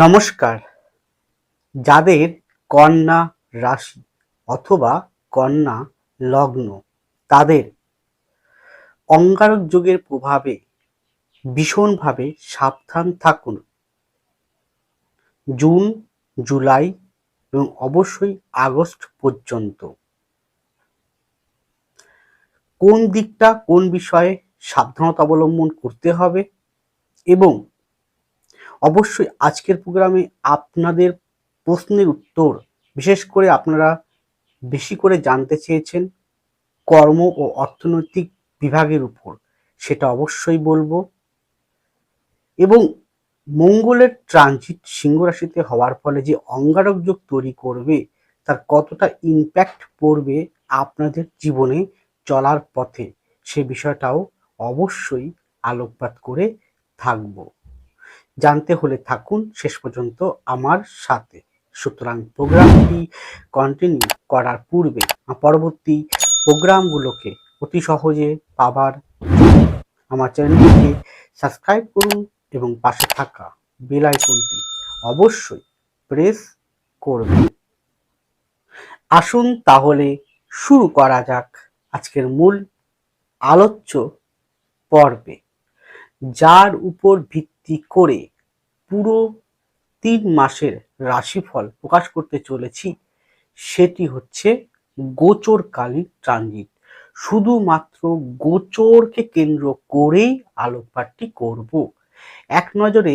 নমস্কার। যাদের কন্যা রাশি অথবা কন্যা লগ্ন, তাদের অঙ্গারক যোগের প্রভাবে ভীষণভাবে সাবধান থাকুন। জুন, জুলাই এবং অবশ্যই আগস্ট পর্যন্ত। কোন দিকটা কোন বিষয়ে সাবধানতা অবলম্বন করতে হবে এবং অবশ্যই আজকের প্রোগ্রামে আপনাদের প্রশ্নের উত্তর, বিশেষ করে আপনারা বেশি করে জানতে চেয়েছেন কর্ম ও অর্থনৈতিক বিভাগের উপর, সেটা অবশ্যই বলব। এবং মঙ্গলের ট্রানজিট সিংহ হওয়ার ফলে যে অঙ্গারক যোগ তৈরি করবে, তার কতটা ইম্প্যাক্ট পড়বে আপনাদের জীবনে চলার পথে, সে বিষয়টাও অবশ্যই আলোকপাত করে থাকব। জানতে হলে থাকুন। শেষ পর্যন্ত আমার সাথে। সুতরাং প্রোগ্রামটি কন্টিনিউ করার পূর্বে পরবর্তী প্রোগ্রামগুলোকে অতি সহজে পাবার আমার চ্যানেলটিকে সাবস্ক্রাইব করুন এবং পাশে থাকা বেল আইকনটি অবশ্যই প্রেস করবেন। আসুন তাহলে শুরু করা যাক আজকের মূল আলোচ্য পর্বে, যার উপর ভিত্তি করে পুরো তিন মাসের রাশিফল প্রকাশ করতে চলেছি সেটি হচ্ছে গোচরকালীন ট্রানজিট। শুধুমাত্র গোচরকে কেন্দ্র করেই আলোকপাতটি করব। এক নজরে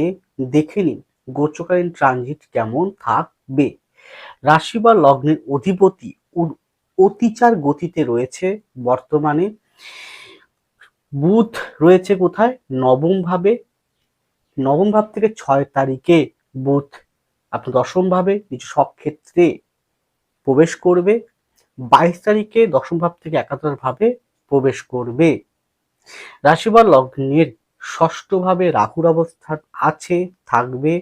দেখে নিন গোচরকালীন ট্রানজিট কেমন থাকবে। রাশি বা লগ্নের অধিপতি অতিচার গতিতে রয়েছে বর্তমানে। বুধ রয়েছে কোথায়? নবম ভাবে নবম ভাব থেকে ছয় তারিখে বুধ আপনার দশম ভাবে কিছু সব ক্ষেত্রে প্রবেশ করবে। বাইশ তারিখে দশম ভাব থেকে একাদশ ভাবে প্রবেশ করবে। রাশি বা লগ্নের ষষ্ঠ ভাবে রাহুর অবস্থান আছে, থাকবে।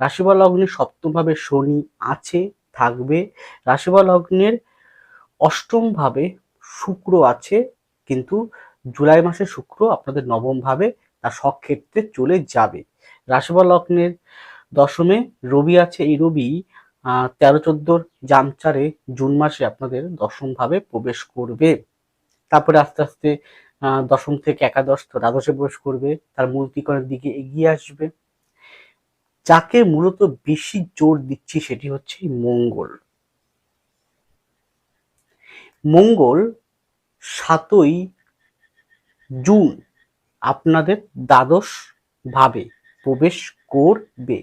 রাশি বা লগ্নের সপ্তম ভাবে শনি আছে, থাকবে। রাশি বা লগ্নের অষ্টম ভাবে শুক্র আছে, কিন্তু জুলাই মাসে শুক্র আপনাদের নবম ভাবে তার সব ক্ষেত্রে চলে যাবে। রাশি বা লগ্নের দশমে রবি আছে। এই রবি তেরো চোদ্দোর জামচারে জুন মাসে আপনাদের দশম ভাবে প্রবেশ করবে। তারপরে আস্তে আস্তে দশম থেকে একাদশ দ্বাদশে প্রবেশ করবে। তার মূল ত্রিকোণের দিকে এগিয়ে আসবে। যাকে মূলত বেশি জোর দিচ্ছি সেটি হচ্ছে মঙ্গল। মঙ্গল সাতই জুন আপনাদের দ্বাদশ ভাবে প্রবেশ করবে।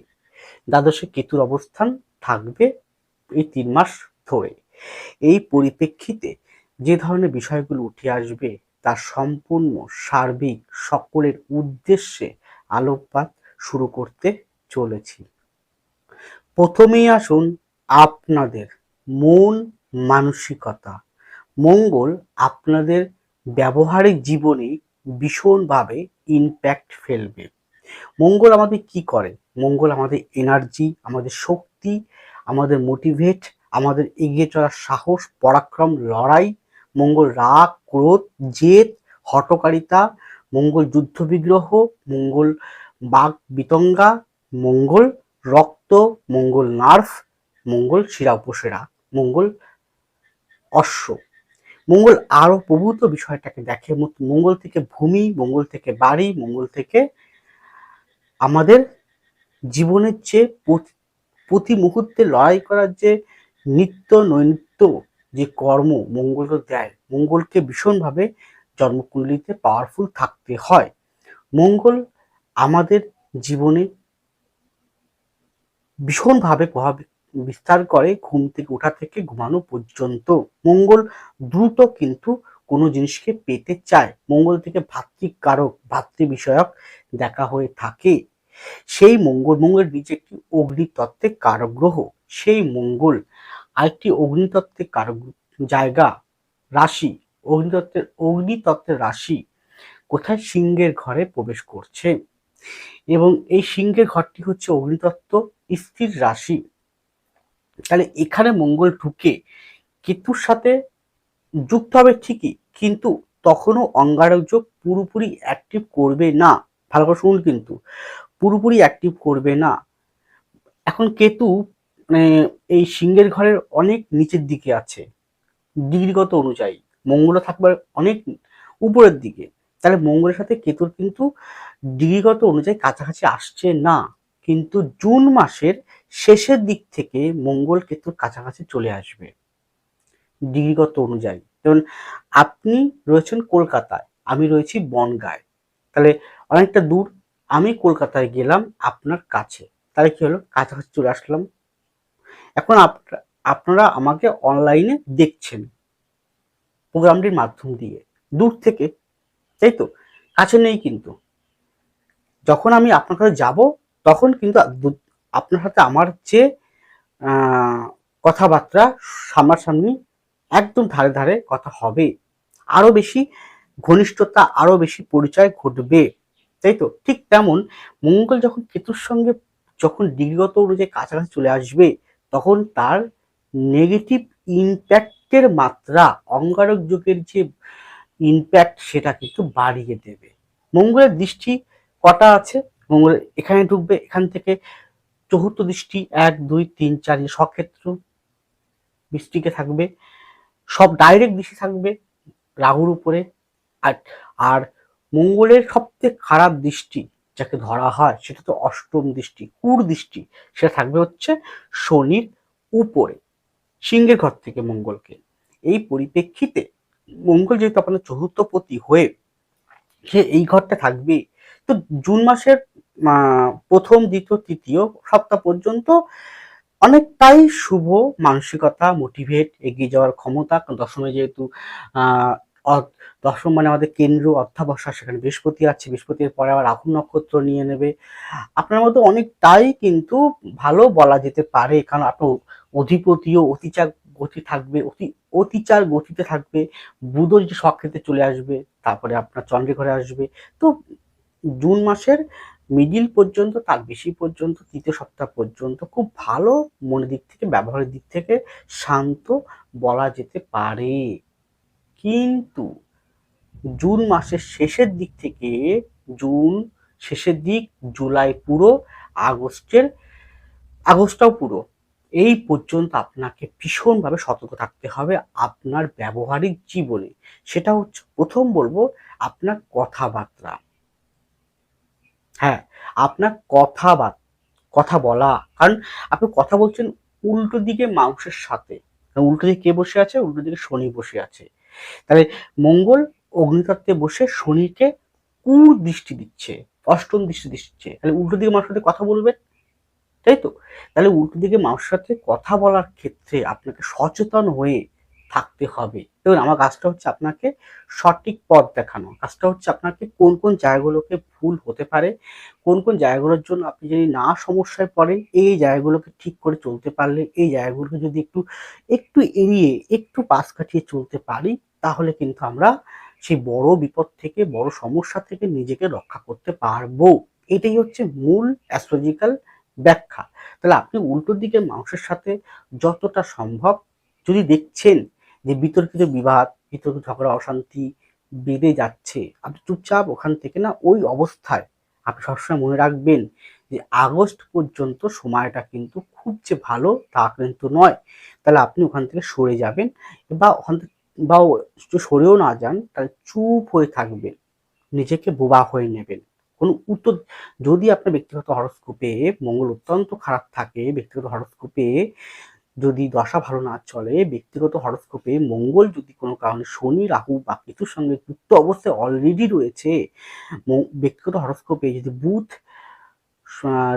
দ্বাদশে কেতুর অবস্থান থাকবে এই তিন মাস ধরে। এই পরিপ্রেক্ষিতে যে ধরনের বিষয়গুলো উঠে আসবে তা সম্পূর্ণ সার্বিক সকলের উদ্দেশ্যে আলোকপাত শুরু করতে চলেছি। প্রথমেই আসুন আপনাদের মন মানসিকতা। মঙ্গল আপনাদের ব্যবহারিক জীবনে ভীষণভাবে ইমপ্যাক্ট ফেলবে। মঙ্গল আমাদের কি করে? মঙ্গল আমাদের এনার্জি আমাদের শক্তি, আমাদের মোটিভেট আমাদের এগিয়ে চলার সাহস, পরাক্রম, লড়াই, মঙ্গল রাগ, ক্রোধ, জেদ হটকারিতা মঙ্গল যুদ্ধ বিগ্রহ মঙ্গল বাঘ বিতঙ্গা, মঙ্গল রক্ত, মঙ্গল নার্ভ মঙ্গল শিরা উপসেরা, মঙ্গল অশ্ব। মঙ্গল আরও প্রভূত বিষয়টাকে দেখে। মঙ্গল থেকে ভূমি, মঙ্গল থেকে বাড়ি, মঙ্গল থেকে আমাদের জীবনের যে প্রতি- মুহূর্তে লড়াই করার যে নিত্য নৈনিত্য যে কর্ম মঙ্গল দেয়, মঙ্গলকে ভীষণভাবে জন্মকুণ্ডলিতে পাওয়ারফুল থাকতে হয়। মঙ্গল আমাদের জীবনে ভীষণভাবে প্রভাব বিস্তার করে ঘুম থেকে ওঠা থেকে ঘুমানো পর্যন্ত। মঙ্গল দ্রুত কিন্তু কোনো জিনিসকে পেতে চায়। মঙ্গল থেকে ভাতৃকারক ভাতৃ বিষয়ক দেখা হয়ে থাকে। সেই মঙ্গল, মঙ্গলের নিচে একটি অগ্নিতত্ত্বের কারক গ্রহ সেই মঙ্গল আরেকটি অগ্নিতত্ত্বের কারক জায়গা, রাশি। অগ্নিতত্ত্বের অগ্নিতত্ত্বের রাশি কোথায়? সিংহের ঘরে প্রবেশ করছে। এবং এই সিংহের ঘরটি হচ্ছে অগ্নিতত্ত্ব স্থির রাশি। তাহলে এখানে মঙ্গল ঢুকে কেতুর সাথে যুক্ত হবে ঠিকই, কিন্তু তখনও অঙ্গারক যোগ পুরোপুরি অ্যাক্টিভ করবে না। ভালো করে শুনুন কিন্তু, পুরোপুরি অ্যাক্টিভ করবে না। এখন কেতু মানে এই সিংহের ঘরের অনেক নিচের দিকে আছে, ডিগ্রিগত অনুযায়ী। মঙ্গল থাকবার অনেক উপরের দিকে। তাহলে মঙ্গলের সাথে কেতুর কিন্তু ডিগ্রিগত অনুযায়ী কাছাকাছি আসছে না। কিন্তু জুন মাসের শেষের দিক থেকে মঙ্গল কেতুর কাছাকাছি চলে আসবে। ডিগ্রিগত অনুযায়ী। যেমন আপনি রয়েছেন কলকাতায়, আমি রয়েছি বনগায়। তাহলে অনেকটা দূর, আমি কলকাতায় গেলাম আপনার কাছে। তাহলে কি হলো? কাছাকাছি চলে আসলাম। এখন আপনারা আমাকে অনলাইনে দেখছেন প্রোগ্রামটির মাধ্যম দিয়ে। দূর থেকে, তাই তো? কাছে নেই কিন্তু। যখন আমি আপনার কাছে যাব, তখন কিন্তু আপনার সাথে আমার যে কথাবার্তা সামনাসামনি একদম ধারে ধারে কথা হবে। আরও বেশি ঘনিষ্ঠতা, আরও বেশি পরিচয় ঘটবে। তাই তো? ঠিক তেমন মঙ্গল যখন কেতুর সঙ্গে যখন ডিগ্রিগত অনুযায়ী কাছাকাছি চলে আসবে, তখন তার নেগেটিভ ইম্প্যাক্টের মাত্রা, অঙ্গারক যুগের যে ইম্প্যাক্ট সেটা কিন্তু বাড়িয়ে দেবে। মঙ্গলের দৃষ্টি কটা আছে? মঙ্গল এখানে ঢুকবে, এখান থেকে চতুর্থ দৃষ্টি, এক, দুই, তিন, চার সক্ষেত্র বৃষ্টিকে থাকবে। সব ডাইরেক্ট দৃষ্টি থাকবে রাহুর উপরে। আর আর মঙ্গলের সবচেয়ে খারাপ দৃষ্টি যাকে ধরা হয় সেটা তো অষ্টম দৃষ্টি, কুর দৃষ্টি। সেটা থাকবে হচ্ছে শনির উপরে, সিংহের ঘর থেকে মঙ্গলকে। এই পরিপ্রেক্ষিতে মঙ্গল যেহেতু আপনার চতুর্থপতি হয়ে সে এই ঘরটা থাকবে তো জুন মাসের প্রথম, দ্বিতীয়, তৃতীয় সপ্তাহ পর্যন্ত অনেকটাই শুভ মানসিকতা মোটিভেট এগিয়ে যাওয়ার ক্ষমতা। দশমে যেহেতু দশম মানে আমাদের কেন্দ্র অধ্যাবসা সেখানে বৃহস্পতি আছে, বৃহস্পতির পরে আবার রাহু নক্ষত্র নিয়ে নেবে। আপনার মধ্যে অনেকটাই কিন্তু ভালো বলা যেতে পারে, কারণ আপনার অধিপতিও অতিচার গতি থাকবে, অতি, অতিচার গতিতে থাকবে, বুধ যে সক্ষেত্রে চলে আসবে, তারপরে আপনার চন্দ্রে ঘরে আসবে। তো জুন মাসের মিডিল পর্যন্ত, তার বেশি পর্যন্ত, তৃতীয় সপ্তাহ পর্যন্ত খুব ভালো মনের দিক থেকে, ব্যবহারের দিক থেকে শান্ত বলা যেতে পারে। কিন্তু জুন মাসের শেষের দিক থেকে, জুন শেষের দিক, জুলাই পুরো, আগস্টের, আগস্টটাও পুরো, এই পর্যন্ত আপনাকে ভীষণভাবে সতর্ক থাকতে হবে আপনার ব্যবহারিক জীবনে। সেটা হচ্ছে, প্রথম বলব, আপনার কথাবার্তা। হ্যাঁ আপনার কথা বা, কথা বলা, কারণ আপনি কথা বলছেন উল্টো দিকে মাংসের সাথে। উল্টো দিকে কে বসে আছে? উল্টো দিকে শনি বসে আছে। তাহলে মঙ্গল অগ্নিতত্ত্বে বসে শনিকে কুর দৃষ্টি দিচ্ছে, অষ্টম দৃষ্টি দিচ্ছে। তাহলে উল্টো দিকে মানুষের সাথে কথা বলবেন? তাই তো? তাহলে উল্টো দিকে মানুষের সাথে কথা বলার ক্ষেত্রে আপনাকে সচেতন হয়ে থাকতে হবে। দেখুন, আমার কাজটা হচ্ছে আপনাকে সঠিক পথ দেখানো। কাজটা হচ্ছে আপনাকে কোন কোন জায়গাগুলোকে ভুল হতে পারে, কোন কোন জায়গাগুলোর জন্য আপনি যদি না সমস্যায় পড়েন, এই জায়গাগুলোকে ঠিক করে চলতে পারলে, এই জায়গাগুলোকে যদি একটু একটু এড়িয়ে, একটু পাশ কাটিয়ে চলতে পারি, তাহলে কিন্তু আমরা সেই বড় বিপদ থেকে, বড় সমস্যা থেকে নিজেকে রক্ষা করতে পারব। এটাই হচ্ছে মূল অ্যাস্ট্রোলজিক্যাল ব্যাখ্যা। তাহলে আপনি উল্টো দিকে মানুষের সাথে যতটা সম্ভব যদি দেখছেন যে বিতর্কিত বিবাদ, বিতর্কিত ঝগড়া, অশান্তি বেড়ে যাচ্ছে। আপনি চুপচাপ ওখান থেকে না ওই অবস্থায় আপনি সবসময় মনে রাখবেন যে আগস্ট পর্যন্ত সময়টা কিন্তু খুব যে ভালো তা কিন্তু নয়। তাহলে আপনি ওখান থেকে সরে যাবেন বা ওখান থেকে বা সরেও না যান, তাহলে চুপ হয়ে থাকবেন। নিজেকে বোবা হয়ে নেবেন। কোনো উত্তর, যদি আপনার ব্যক্তিগত হরস্কোপে মঙ্গল অত্যন্ত খারাপ থাকে, ব্যক্তিগত হরস্কোপে যদি দশা ভালো না চলে, ব্যক্তিগত হরস্কোপে মঙ্গল যদি কোনো কারণে শনি, রাহু বা কেতুর সঙ্গে যুক্ত অবস্থায় অলরেডি রয়েছে ব্যক্তিগত হরস্কোপে যদি বুধ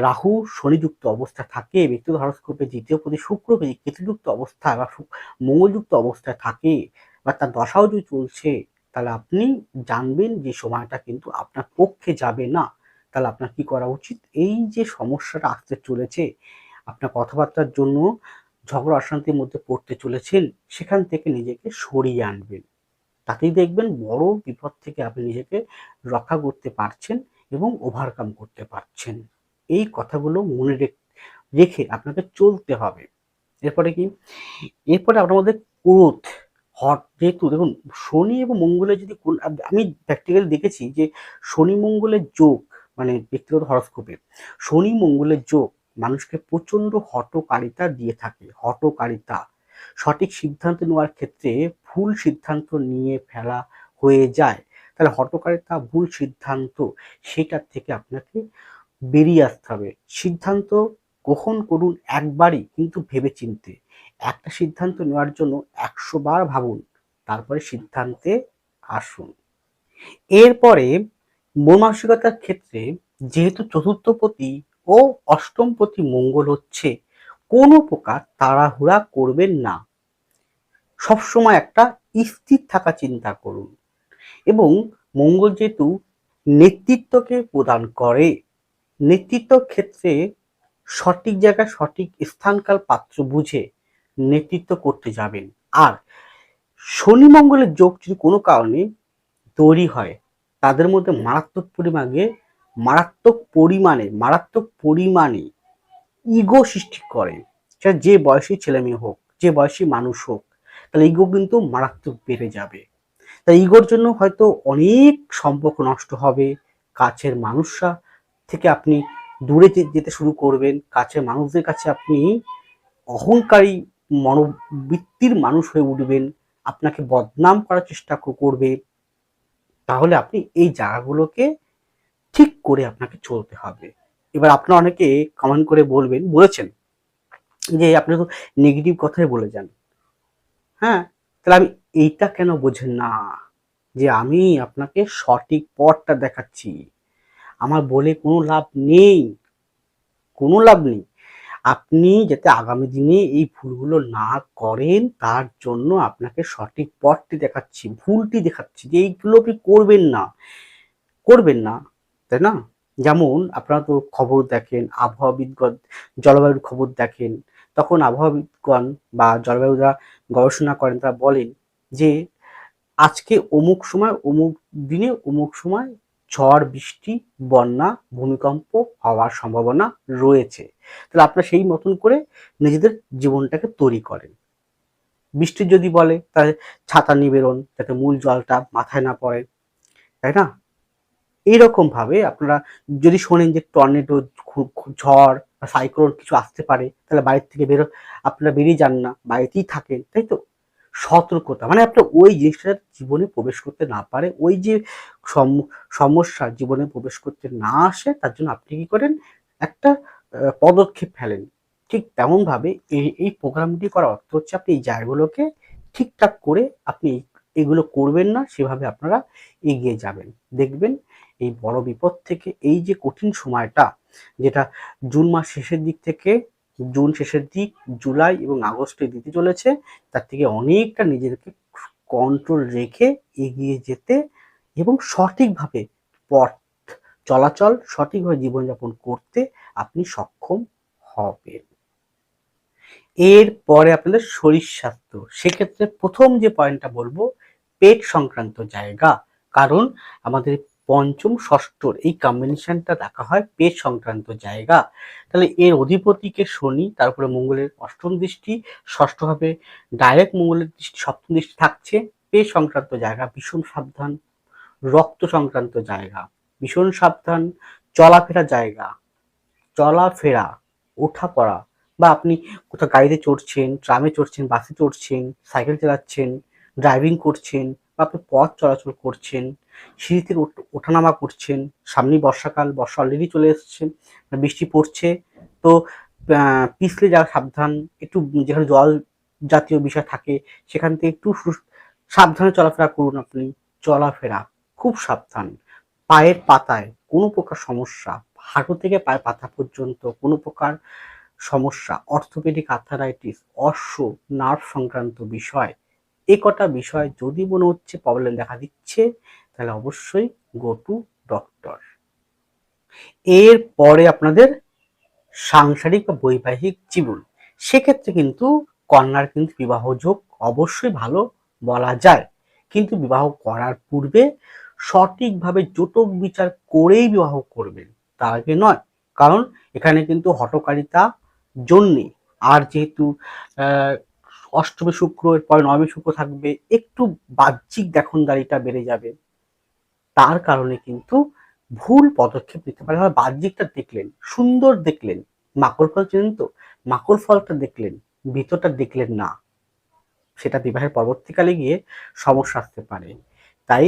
রাহু শনিযুক্ত অবস্থা থাকে, ব্যক্তিগত হরস্কোপে দ্বিতীয় প্রতি শুক্র কেতুযুক্ত অবস্থা বা মঙ্গলযুক্ত অবস্থায় থাকে বা তার দশাও যদি চলছে, তাহলে আপনি জানবেন যে সময়টা কিন্তু আপনার পক্ষে যাবে না। তাহলে আপনার কি করা উচিত? এই যে সমস্যাটা আসতে চলেছে, আপনার কথাবার্তার জন্য ঝগড়া অশান্তির মধ্যে পড়তে চলেছেন, সেখান থেকে নিজেকে সরিয়ে আনবেন। তাতেই দেখবেন বড় বিপদ থেকে আপনি নিজেকে রক্ষা করতে পারছেন এবং ওভারকাম করতে পারছেন। এই কথাগুলো মনে রেখে আপনাকে চলতে হবে। এরপরে কি? এরপরে আপনার মধ্যে ক্রোধ, হট, যেহেতু দেখুন, শনি এবং মঙ্গলের যদি আমি প্র্যাকটিক্যালি দেখেছি যে শনি মঙ্গলের যোগ মানে ব্যক্তিগত হরস্কোপে শনি মঙ্গলের যোগ মানুষকে প্রচণ্ড হটকারিতা দিয়ে থাকে হটকারিতা সঠিক সিদ্ধান্ত নেওয়ার ক্ষেত্রে ভুল সিদ্ধান্ত নিয়ে ফেলা হয়ে যায়। তাহলে হটকারিতা ভুল সিদ্ধান্ত, সেটার থেকে আপনাকে বেরিয়ে আসতে হবে। সিদ্ধান্ত গ্রহণ করুন একবারই, কিন্তু ভেবে চিনতে একটা সিদ্ধান্ত নেওয়ার জন্য একশো বার ভাবুন, তারপরে সিদ্ধান্তে আসুন। এরপরে মন মানসিকতার ক্ষেত্রে যেহেতু চতুর্থপতি ও অষ্টমপতি মঙ্গল হচ্ছে। কোনো প্রকার তাড়াহুড়া করবেন না। সবসময় একটা স্থির থাকা চিন্তা করুন এবং মঙ্গল যেহেতু নেতৃত্বকে প্রদান করে নেতৃত্ব ক্ষেত্রে সঠিক জায়গায় সঠিক স্থানকাল পাত্র বুঝে নেতৃত্ব করতে যাবেন। আর শনি মঙ্গলের যোগ যদি কোনো কারণে তৈরি হয়, তাদের মধ্যে মারাত্মক পরিমাণে মারাত্মক পরিমাণে মারাত্মক পরিমাণে ইগো সৃষ্টি করে। সেটা যে বয়সী ছেলে মেয়ে হোক, যে বয়সী মানুষ হোক, তাহলে ইগো কিন্তু মারাত্মক বেড়ে যাবে। তাই ইগোর জন্য হয়তো অনেক সম্পর্ক নষ্ট হবে। কাছের মানুষরা থেকে আপনি দূরে যেতে শুরু করবেন, কাছের মানুষদের কাছে আপনি অহংকারী মনোবৃত্তির মানুষ হয়ে উঠবেন, আপনাকে বদনাম করার চেষ্টা করবে। তাহলে আপনি এই জায়গাগুলোকে ঠিক করে আপনাকে চলতে হবে। এবার আপনারা অনেকে কমেন্ট করে বলবেন, বলেছেন যে আপনি তো নেগেটিভ কথাই বলে যান। হ্যাঁ? তাহলে আমি এইটা কেন বোঝেন না? যে আমি আপনাকে সঠিক পথটা দেখাচ্ছি। আমার বলে কোনো লাভ নেই। কোনো লাভ নেই। আপনি যাতে আগামী দিনে এই ভুলগুলো না করেন, তার জন্য আপনাকে সঠিক পথটি দেখাচ্ছি, ভুলটি দেখাচ্ছি, যে এইগুলো আপনি করবেন না। করবেন না। তাই না? যেমন আপনারা তো খবর দেখেন আবহাওয়াবিদগণ জলবায়ুর খবর দেখেন, তখন আবহাওয়াবিদগণ বা জলবায়ুরা গবেষণা করেন, তারা বলেন যে আজকে অমুক সময়, অমুক দিনে, অমুক সময় ঝড়, বৃষ্টি, বন্যা, ভূমিকম্প হওয়ার সম্ভাবনা রয়েছে। তাহলে আপনারা সেই মতন করে নিজেদের জীবনটাকে তৈরি করেন। বৃষ্টি যদি বলে, তাহলে ছাতা নিয়ে বেরোন যাতে মূল জলটা মাথায় না পড়ে, তাই না? এইরকম ভাবে আপনারা যদি শোনেন যে টর্নেডো ঝড় বা সাইক্লোন কিছু আসতে পারে, তাহলে বাড়ির থেকে বেরো, আপনারা বেরিয়ে যান না, বাড়িতেই থাকেন, তাই তো? সতর্কতা মানে আপনার ওই জিনিসটা জীবনে প্রবেশ করতে না পারে, ওই যে সমস্যা জীবনে প্রবেশ করতে না আসে, তার জন্য আপনি কি করেন, একটা পদক্ষেপ ফেলেন। ঠিক তেমনভাবে এই এই প্রোগ্রামটি করার অর্থ হচ্ছে আপনি এই জায়গাগুলোকে ঠিকঠাক করে আপনি এগুলো করবেন না, সেভাবে আপনারা এগিয়ে যাবেন। দেখবেন এই বড় বিপদ থেকে, এই যে কঠিন সময়টা, যেটা জুন মাস শেষের দিক থেকে, জুন শেষের দিক, জুলাই এবং আগস্টে দিতে চলেছে, তার থেকে অনেকটা নিজেদেরকে কন্ট্রোল রেখে এগিয়ে যেতে এবং সঠিকভাবে পথ চলাচল, সঠিকভাবে জীবনযাপন করতে আপনি সক্ষম হবেন। এরপরে আপনাদের শরীর স্বাস্থ্য, সেক্ষেত্রে প্রথম যে পয়েন্টটা বলব, পেট সংক্রান্ত জায়গা। কারণ আমাদের পঞ্চম ষষ্ঠর এই কম্বিনেশনটা দেখা হয় পেট সংক্রান্ত জায়গা। তাহলে এর অধিপতিকে শনি তারপরে মঙ্গলের অষ্টম দৃষ্টি, ষষ্ঠভাবে ডাইরেক্ট মঙ্গলের দৃষ্টি, সপ্তম দৃষ্টি থাকছে পেট সংক্রান্ত জায়গা, ভীষণ সাবধান। রক্ত সংক্রান্ত জায়গা, ভীষণ সাবধান। চলাফেরা জায়গা, চলাফেরা, ওঠা পড়া বা আপনি কোথাও গাড়িতে চড়ছেন, ট্রামে চড়ছেন, বাসে চড়ছেন, সাইকেল চালাচ্ছেন ড্রাইভিং করছেন বা আপনি পথ চলাচল করছেন সিঁড়ি থেকে ওঠানামা করছেন, সামনেই বর্ষাকাল, বর্ষা অলরেডি চলে এসছে, বৃষ্টি পড়ছে। তো পিছলে যাওয়া সাবধান, একটু যেখানে জল জাতীয় বিষয় থাকে, সেখান থেকে একটু সাবধানে চলাফেরা করুন আপনি। চলাফেরা, খুব সাবধান। পায়ের পাতায় কোনো প্রকার সমস্যা, হাঁটু থেকে পায়ের পাতা পর্যন্ত কোনো প্রকার সমস্যা, অর্থোপেডিক আর্থারাইটিস, অশ্ব, নার্ভ সংক্রান্ত বিষয়, এ কটা বিষয় যদি মনে হচ্ছে প্রবলেম দেখা দিচ্ছে তাহলে অবশ্যই গো টু ডক্টর এর পরে আপনাদের সাংসারিক বা বৈবাহিক জীবন। সেক্ষেত্রে কিন্তু কন্যার কিন্তু বিবাহ যোগ অবশ্যই ভালো বলা যায়। কিন্তু বিবাহ করার পূর্বে সঠিকভাবে জোটক বিচার করেই বিবাহ করবেন তার আগে নয়। কারণ এখানে কিন্তু হটকারিতা জন্যে। আর যেহেতু অষ্টমী শুক্র, এরপরে নবমী শুক্র থাকবে, একটু বাহ্যিক দেখনদারিটা বেড়ে যাবে। তার কারণে কিন্তু ভুল পদক্ষেপ নিতে পারে বাহ্যিকটা দেখলেন, সুন্দর দেখলেন, মাকড় ফল চেনেন তো? মাকড় ফলটা দেখলেন, ভিতরটা দেখলেন না। সেটা বিবাহের পরবর্তীকালে গিয়ে সমস্যা আসতে পারে। তাই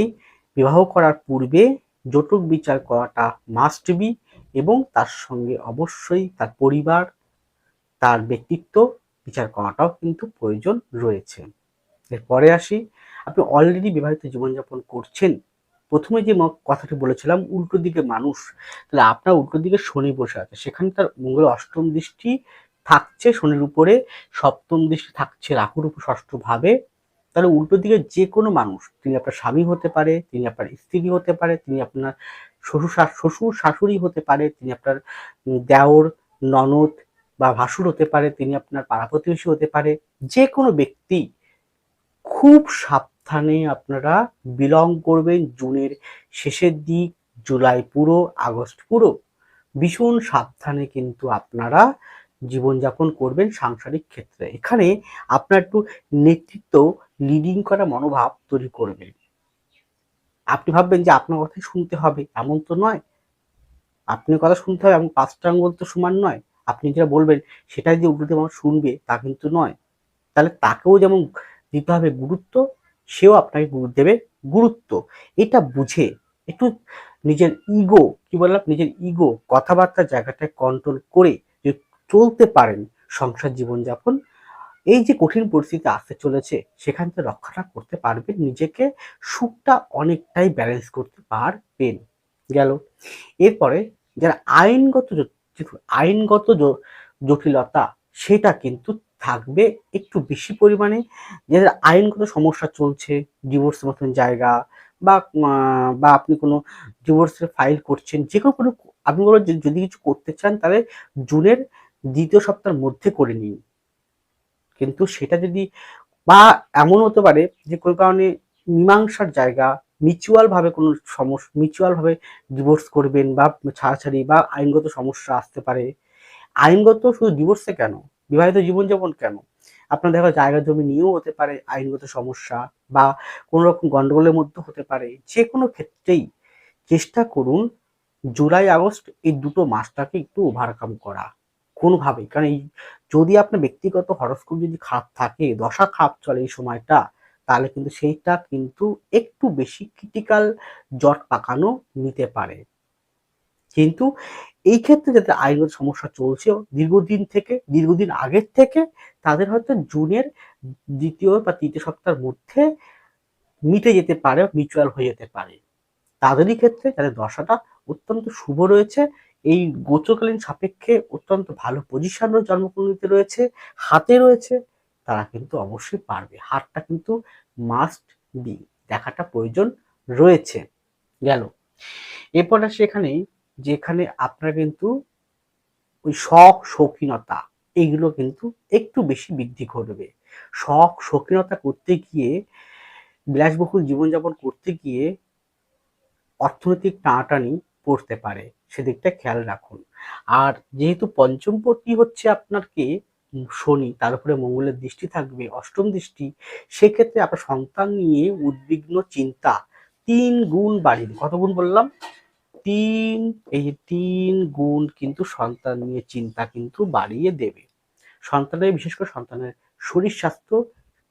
বিবাহ করার পূর্বে জটক বিচার করাটা মাস্ট বি এবং তার সঙ্গে অবশ্যই তার পরিবার, তার ব্যক্তিত্ব বিচার করাটাও কিন্তু প্রয়োজন রয়েছে। এরপরে আসি, আপনি অলরেডি বিবাহিত জীবনযাপন করছেন প্রথমে যে কথাটি বলেছিলাম, উল্টো দিকে মানুষ, তাহলে আপনার উল্টো দিকে শনি বসে আছে। সেখানে তার মঙ্গল অষ্টম দৃষ্টি থাকছে শনির উপরে, সপ্তম দৃষ্টি থাকছে রাহুর উপর ষষ্ঠ ভাবে তাহলে উল্টো দিকে যে কোনো মানুষ, তিনি আপনার স্বামী হতে পারে, তিনি আপনার স্ত্রী হতে পারে, তিনি আপনার শ্বশুর শ্বশুর শাশুড়ি হতে পারে, তিনি আপনার দেওর, ননদ বা ভাসুর হতে পারে, তিনি আপনার পাড়া প্রতিবেশী হতে পারে। যে কোনো ব্যক্তি খুব সাবধানে আপনারা বিলং করবেন জুনের শেষের দিক, জুলাই পুরো, আগস্ট পুরো। ভীষণ সাবধানে কিন্তু আপনারা জীবনযাপন করবেন সাংসারিক ক্ষেত্রে। এখানে আপনার একটু নেতৃত্ব লিডিং করা মনোভাব তৈরি করবেন। আপনি ভাববেন যে আপনার কথাই শুনতে হবে, এমন তো নয়। আপনি কথা শুনতে হবে, এমন পাঁচটা আঙ্গুল তো সমান নয়। আপনি যেটা বলবেন, সেটাই যে উল্টোতে মানুষ শুনবে, তা কিন্তু নয়। তাহলে তাকেও যেমন দিতে হবে গুরুত্ব সেও আপনাকে দেবে গুরুত্ব। এটা বুঝে একটু নিজের ইগো কি বললাম? নিজের ইগো কথাবার্তার জায়গাটায় কন্ট্রোল করে যদি চলতে পারেন সংসার জীবনযাপন, এই যে কঠিন পরিস্থিতি আসতে চলেছে, সেখান থেকে রক্ষাটা করতে পারবেন, নিজেকে সুখটা অনেকটাই ব্যালেন্স করতে পারবেন। গেল। এরপরে যারা আইনগত আইনগত জটিলতা, সেটা কিন্তু থাকবে একটু বেশি পরিমাণে। যাদের আইনগত সমস্যা চলছে ডিভোর্স মতন জায়গা বা বা আপনি কোনো ডিভোর্সের ফাইল করছেন, যে কোনো কোনো আপনি বলো যদি কিছু করতে চান তাহলে জুনের দ্বিতীয় সপ্তাহের মধ্যে করে নিন। কিন্তু সেটা যদি বা এমন হতে পারে যে কোনো কারণে মীমাংসার জায়গা মিউচুয়াল ভাবে কোনো সমস্যা মিউচুয়াল ভাবে ডিভোর্স করবেন বা ছাড়াছাড়ি বা আইনগত সমস্যা আসতে পারে। আইনগত শুধু ডিভোর্সে কেন? বিবাহিত জীবনযাপন কেন? আপনার দেখা জায়গা জমি নিয়েও হতে পারে আইনগত সমস্যা বা কোনো রকম গন্ডগোলের মধ্যে হতে পারে। যে কোনো ক্ষেত্রেই চেষ্টা করুন জুলাই, আগস্ট এই দুটো মাসটাকে একটু ওভারকাম করা কোনোভাবেই। কারণ এই যদি আপনার ব্যক্তিগত হরস্কোপ যদি খারাপ থাকে, দশা খারাপ চলে এই সময়টা, তাহলে কিন্তু সেইটা কিন্তু একটু বেশি ক্রিটিক্যাল জট পাকানো নিতে পারে। কিন্তু এই ক্ষেত্রে যাতে আইনগত সমস্যা চলছে, দীর্ঘদিন থেকে, দীর্ঘদিন আগের থেকে, তাদের হয়তো জুনের দ্বিতীয় বা তৃতীয় সপ্তাহের মধ্যে মিটে যেতে পারে, মিউচুয়াল হয়ে যেতে পারে। তাদেরই ক্ষেত্রে তাদের দশাটা অত্যন্ত শুভ রয়েছে। এই গোচরকালীন সাপেক্ষে অত্যন্ত ভালো পজিশনও জন্মকুণ্ডিতে রয়েছে, হাতে রয়েছে, তারা কিন্তু অবশ্যই পারবে। হারটা কিন্তু মাস্ট বি দেখাটা প্রয়োজন রয়েছে। গেল। এরপর সেখানেই যেখানে আপনার কিন্তু ওই শখ, শৌখিনতা এইগুলো কিন্তু একটু বেশি বৃদ্ধি করবে শখ, শৌখিনতা করতে গিয়ে, বিলাসবহুল জীবনযাপন করতে গিয়ে অর্থনৈতিক টানাটানি পড়তে পারে। সেদিকটা খেয়াল রাখুন। আর যেহেতু পঞ্চম পঞ্চমপতি হচ্ছে আপনার কে শনি, তার উপরে মঙ্গলের দৃষ্টি থাকবে, অষ্টম দৃষ্টি, সেক্ষেত্রে আপনার সন্তান নিয়ে উদ্বিগ্ন চিন্তা, তিন গুণ বাড়িয়ে কত গুণ বললাম? তিন, এই তিন গুণ কিন্তু সন্তান নিয়ে চিন্তা কিন্তু বাড়িয়ে দেবে। সন্তানের, বিশেষ করে সন্তানের শরীর স্বাস্থ্য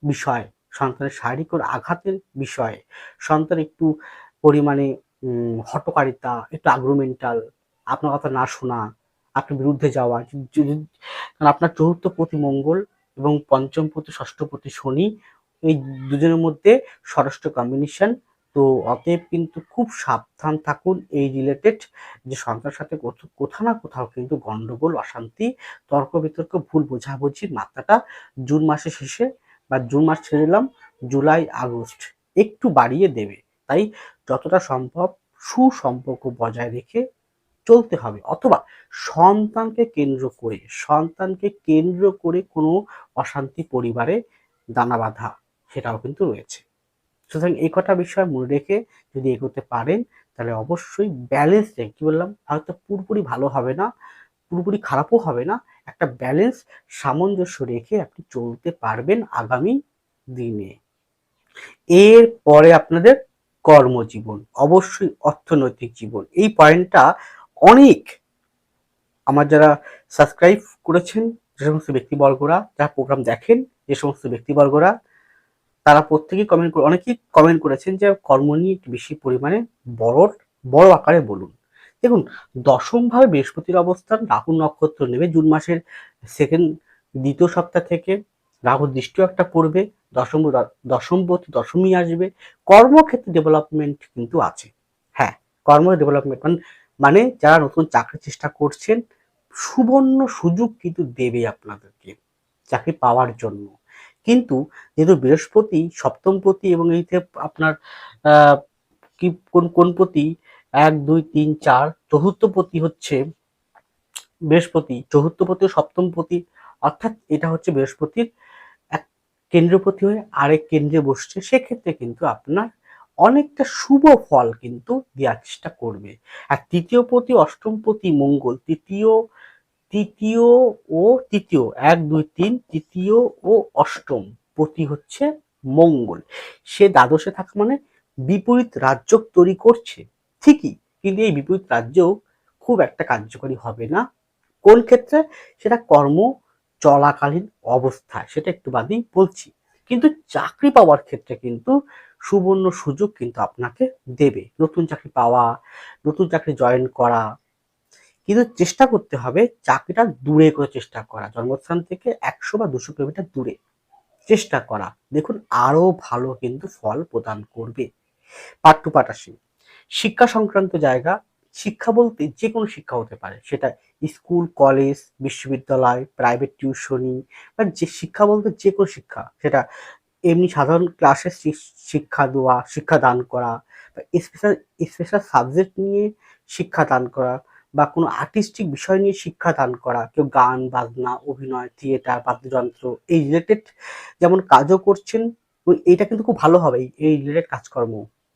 বিষয়, সন্তানের শারীরিক আঘাতের বিষয়ে, সন্তান একটু পরিমাণে হটকারিতা, একটু আগ্রোমেন্টাল আপনার কথা না শোনা, আপনার বিরুদ্ধে যাওয়া কারণ আপনার চতুর্থ প্রতি মঙ্গল এবং পঞ্চম প্রতি ষষ্ঠ প্রতি শনি, এই দুজনের মধ্যে ষষ্ঠ কম্বিনেশন তো অতএব কিন্তু খুব সাবধান থাকুন এই রিলেটেড যে সন্তানের সাথে কোথাও না কোথাও কিন্তু গন্ডগোল, অশান্তি তর্ক বিতর্ক ভুল বোঝাবুঝির মাত্রাটা জুন মাসের শেষে বা জুন মাস ছেড়ে দিলাম, জুলাই, আগস্ট একটু বাড়িয়ে দেবে। তাই যতটা সম্ভব সুসম্পর্ক বজায় রেখে চলতে হবে। অথবা সন্তানকে কেন্দ্র করে, সন্তানকে কেন্দ্র করে কোনো অশান্তি পরিবারে দানা বাঁধা সেটাও কিন্তু রয়েছে। সুতরাং এই কটা বিষয় মনে রেখে যদি এগোতে পারেন, তাহলে অবশ্যই ব্যালেন্স কি বললাম? হয়তো পুরোপুরি ভালো হবে না, পুরোপুরি খারাপও হবে না। একটা ব্যালেন্স সামঞ্জস্য রেখে আপনি চলতে পারবেন আগামী দিনে। এর পরে আপনাদের কর্মজীবন, অবশ্যই অর্থনৈতিক জীবন। এই পয়েন্টটা অনেক আমার যারা সাবস্ক্রাইব করেছেন, যে সমস্ত ব্যক্তিবর্গরা, যারা প্রোগ্রাম দেখেন, যে সমস্ত ব্যক্তিবর্গরা তারা প্রত্যেকেই কমেন্ট করে, অনেকেই কমেন্ট করেছেন যে কর্ম নিয়ে একটু বেশি পরিমাণে বড় বড় আকারে বলুন। দেখুন, দশমভাবে বৃহস্পতির অবস্থান রাহু নক্ষত্র নেবে, জুন মাসের সেকেন্ড দ্বিতীয় সপ্তাহ থেকে রাহুর দৃষ্টিও একটা পড়বে, দশম দশমপতি দশমী আসবে। কর্মক্ষেত্রে ডেভেলপমেন্ট কিন্তু আছে। হ্যাঁ কর্ম ডেভেলপমেন্ট মানে মানে যারা নতুন চাকরির চেষ্টা করছেন, সুবর্ণ সুযোগ কিন্তু দেবে আপনাদেরকে, চাকরি পাওয়ার জন্য। কিন্তু যেহেতু বৃহস্পতি, সপ্তম প্রতি এবং এইতে আপনার কি, কোন কোন প্রতি এক, দুই, তিন, চার, চতুর্থ পতি হচ্ছে বৃহস্পতি, চতুর্থ ও সপ্তম পতি। অর্থাৎ এটা হচ্ছে বৃহস্পতির এক কেন্দ্রপতি হয়ে আরেক কেন্দ্রে বসছে। সেক্ষেত্রে কিন্তু আপনার অনেকটা শুভ ফল কিন্তু দেওয়ার চেষ্টা করবে। আর তৃতীয় প্রতি অষ্টম পতি, মঙ্গল, তৃতীয় তৃতীয় ও তৃতীয়, এক, দুই, তিন, তৃতীয় ও অষ্টম, প্রতি হচ্ছে মঙ্গল। সে দ্বাদশে থাকা মানে বিপরীত রাজ্য তৈরি করছে। ঠিকই, কিন্তু এই বিপরীত রাজ্য খুব একটা কার্যকরী হবে না। কোন ক্ষেত্রে? সেটা কর্ম চলাকালীন অবস্থায় সেটা একটু বাদেই বলছি। কিন্তু চাকরি পাওয়ার ক্ষেত্রে কিন্তু সুবর্ণ সুযোগ কিন্তু আপনাকে দেবে। নতুন চাকরি পাওয়া, নতুন চাকরি জয়েন করা কিন্তু চেষ্টা করতে হবে চাকরিটা দূরে করে চেষ্টা করা, জন্মস্থান থেকে একশো বা দুশো কিলোমিটার দূরে চেষ্টা করা। দেখুন, আরও ভালো কিন্তু ফল প্রদান করবে। আসি শিক্ষা সংক্রান্ত জায়গা, শিক্ষা বলতে যে কোনো শিক্ষা হতে পারে। সেটা স্কুল, কলেজ, বিশ্ববিদ্যালয় প্রাইভেট টিউশনি বা যে শিক্ষা বলতে যে কোনো শিক্ষা। সেটা এমনি সাধারণ ক্লাসে শিক্ষা দেওয়া, শিক্ষা দান করা স্পেশাল স্পেশাল সাবজেক্ট নিয়ে শিক্ষা দান করা বা কোনো আর্টিস্টিক বিষয় নিয়ে শিক্ষা দান করা, কেউ গান, বাজনা, অভিনয় থিয়েটার বাদ্যযন্ত্র, এই রিলেটেড যেমন কাজও করছেন এইটা কিন্তু খুব ভালো হবে, এই রিলেটেড কাজকর্ম।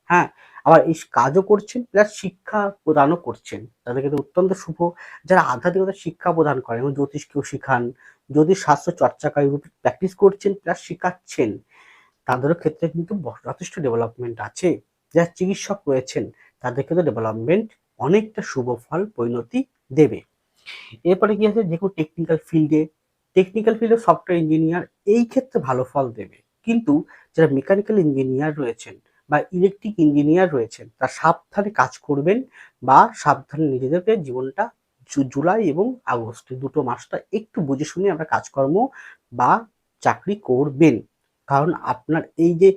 হ্যাঁ আবার এই কাজও করছেন প্লাস শিক্ষা প্রদানও করছেন, তাদের কিন্তু অত্যন্ত শুভ। যারা আধ্যাত্মিকতা শিক্ষা প্রদান করেন, এবং জ্যোতিষকেও শিখান জ্যোতিষ শাস্ত্র চর্চাকারী রূপে প্র্যাকটিস করছেন প্লাস শিখাচ্ছেন, তাদেরও ক্ষেত্রে কিন্তু যথেষ্ট ডেভেলপমেন্ট আছে। যারা চিকিৎসক রয়েছেন, তাদের ক্ষেত্রে ডেভেলপমেন্ট অনেকটা শুভ ফল পরিণতি দেবে। এরপরে কি আছে? কোনো টেকনিক্যাল ফিল্ডে টেকনিক্যাল ফিল্ডে সফটওয়্যার ইঞ্জিনিয়ার এই ক্ষেত্রে ভালো ফল দেবে। কিন্তু যারা মেকানিক্যাল ইঞ্জিনিয়ার রয়েছেন বা ইলেকট্রিক ইঞ্জিনিয়ার রয়েছেন, তারা সাবধানে কাজ করবেন বা সাবধানে নিজেদেরকে জীবনটা জুলাই এবং আগস্ট দুটো মাসটা একটু বুঝে শুনে আমরা কাজকর্ম বা চাকরি করবেন। কারণ আপনার এই যে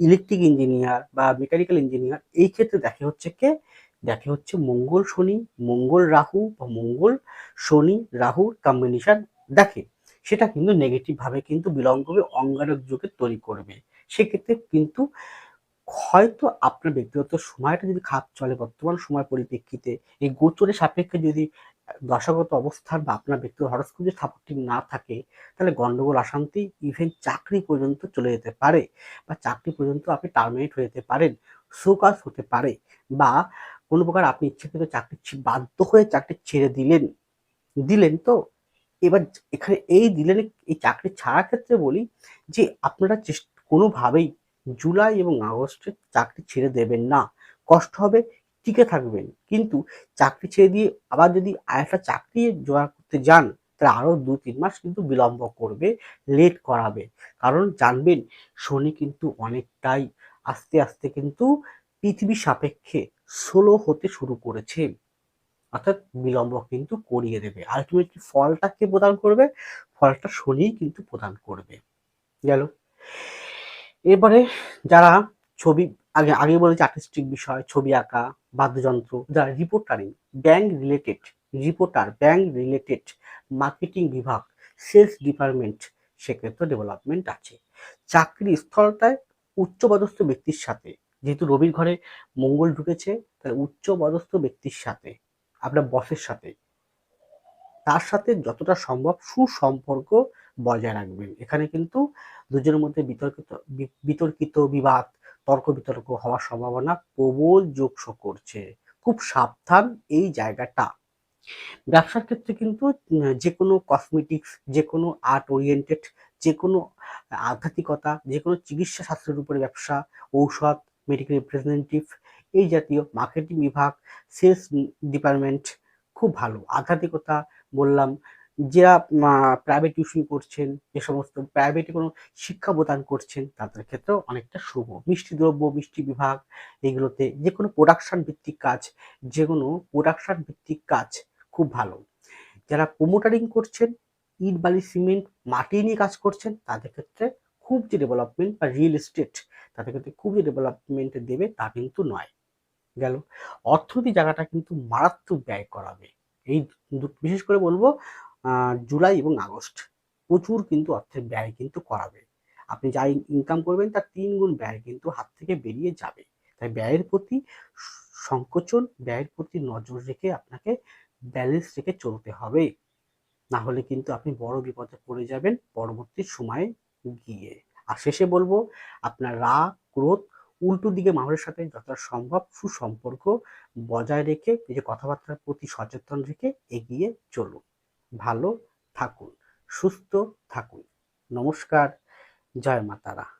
ইলেকট্রিক ইঞ্জিনিয়ার বা মেকানিক্যাল ইঞ্জিনিয়ার এই ক্ষেত্রে দেখে হচ্ছে কে দেখে হচ্ছে মঙ্গল, শনি, মঙ্গল, রাহু বা মঙ্গল, শনি রাহুর কম্বিনেশন দেখে। সেটা কিন্তু নেগেটিভ ভাবে কিন্তু বিলম্বে অঙ্গারক যুগে তৈরি করবে। সেক্ষেত্রে কিন্তু হয়তো আপনার ব্যক্তিগত সময়টা যদি খাপ চলে, বর্তমান সময় পরিপ্রেক্ষিতে এই গোচরের সাপেক্ষে যদি দশাগত অবস্থান বা আপনার ব্যক্তিগত হরস্কোপ যদি সাপোর্টিভ না থাকে, তাহলে গন্ডগোল, অশান্তি ইভেন চাকরি পর্যন্ত চলে যেতে পারে বা চাকরি পর্যন্ত আপনি টার্মিনেট হয়ে যেতে পারেন সুকাজ হতে পারে বা কোনো প্রকার আপনি ইচ্ছাকৃত চাকরি বাধ্য হয়ে চাকরি ছেড়ে দিলেন দিলেন তো? এবার এখানে এই দিলেন, এই চাকরি ছাড়ার ক্ষেত্রে বলি যে আপনারা কোনোভাবেই জুলাই এবং আগস্টে চাকরি ছেড়ে দেবেন না। কষ্ট হবে, টিকে থাকবেন। কিন্তু চাকরি ছেড়ে দিয়ে আবার যদি আরেকটা চাকরি জোগাড় করতে যান, তাহলে আরও দু, তিন মাস কিন্তু বিলম্ব করবে, লেট করাবে। কারণ জানবেন, শনি কিন্তু অনেকটাই আস্তে আস্তে কিন্তু পৃথিবী সাপেক্ষে স্লো হতে শুরু করেছে। অর্থাৎ বিলম্ব কিন্তু করিয়ে দেবে। আলটিমেটলি ফলটা কে প্রদান করবে? ফলটা শনি কিন্তু প্রদান করবে। গেল। এবারে যারা ছবি, আগে আগে বলেছি আর্টিস্টিক বিষয়, ছবি আঁকা, বাদ্যযন্ত্র, যারা reporting bank related reporter bank related marketing বিভাগ সেলস ডিপার্টমেন্ট সেক্ষেত্রে ডেভেলপমেন্ট আছে। চাকরি স্থলটায় উচ্চপদস্থ ব্যক্তির সাথে যেহেতু রবির ঘরে মঙ্গল ঢুকেছে তাহলে উচ্চপদস্থ ব্যক্তির সাথে, আপনার বসের সাথে, তার সাথে যতটা সম্ভব সুসম্পর্ক বজায় রাখবেন। এখানে কিন্তু দুজনের মধ্যে বিতর্কিত বিতর্কিত, বিবাদ, তর্ক বিতর্ক হওয়ার সম্ভাবনা প্রবল যোগস করছে। খুব সাবধান এই জায়গাটা। ব্যবসার ক্ষেত্রে কিন্তু যে কোনো কসমেটিক্স যে কোনো আর্ট ওরিয়েন্টেড যে কোনো আধ্যাত্মিকতা যে কোনো চিকিৎসা শাস্ত্রের উপরে ব্যবসা, ঔষধ মেডিকেল রিপ্রেজেন্টেটিভ এই জাতীয় মার্কেটিং বিভাগ সেলস ডিপার্টমেন্ট খুব ভালো। আধ্যাত্মিকতা বললাম, যারা প্রাইভেট টিউশন করছেন, যে সমস্ত প্রাইভেটে কোনো শিক্ষা প্রদান করছেন, তাদের ক্ষেত্রেও অনেকটা শুভ। মিষ্টি দ্রব্য, মিষ্টি বিভাগ, এগুলোতে যে কোনো প্রোডাকশন ভিত্তিক কাজ, যে কোনো প্রোডাকশন ভিত্তিক কাজ খুব ভালো। যারা প্রোমোটারিং করছেন, ইট, বালি, সিমেন্ট, মাটি নিয়ে কাজ করছেন, তাদের ক্ষেত্রে খুব যে ডেভেলপমেন্ট বা রিয়েল এস্টেট তাদের ক্ষেত্রে খুবই ডেভেলপমেন্ট দেবে, তা কিন্তু নয়। গেল। অর্থনীতি জায়গাটা কিন্তু মারাত্মক ব্যয় করাবে। এই বিশেষ করে বলব জুলাই এবং আগস্ট প্রচুর কিন্তু অর্থের ব্যয় কিন্তু করাবে। আপনি যা ইনকাম করবেন তার তিন গুণ ব্যয় কিন্তু হাত থেকে বেরিয়ে যাবে। তাই ব্যয়ের প্রতি সংকোচন, ব্যয়ের প্রতি নজর রেখে আপনাকে ব্যালেন্স রেখে চলতে হবে। না হলে কিন্তু আপনি বড় বিপদে পড়ে যাবেন পরবর্তী সময়ে গিয়ে। আর শেষে বলব, আপনার রাগ, ক্রোধ, উল্টো দিকে মানুষের সাথে যতটা সম্ভব সুসম্পর্ক বজায় রেখে নিজের কথাবার্তার প্রতি সচেতন রেখে এগিয়ে চলুন। ভালো থাকুন, সুস্থ থাকুন। নমস্কার, জয় মাতারা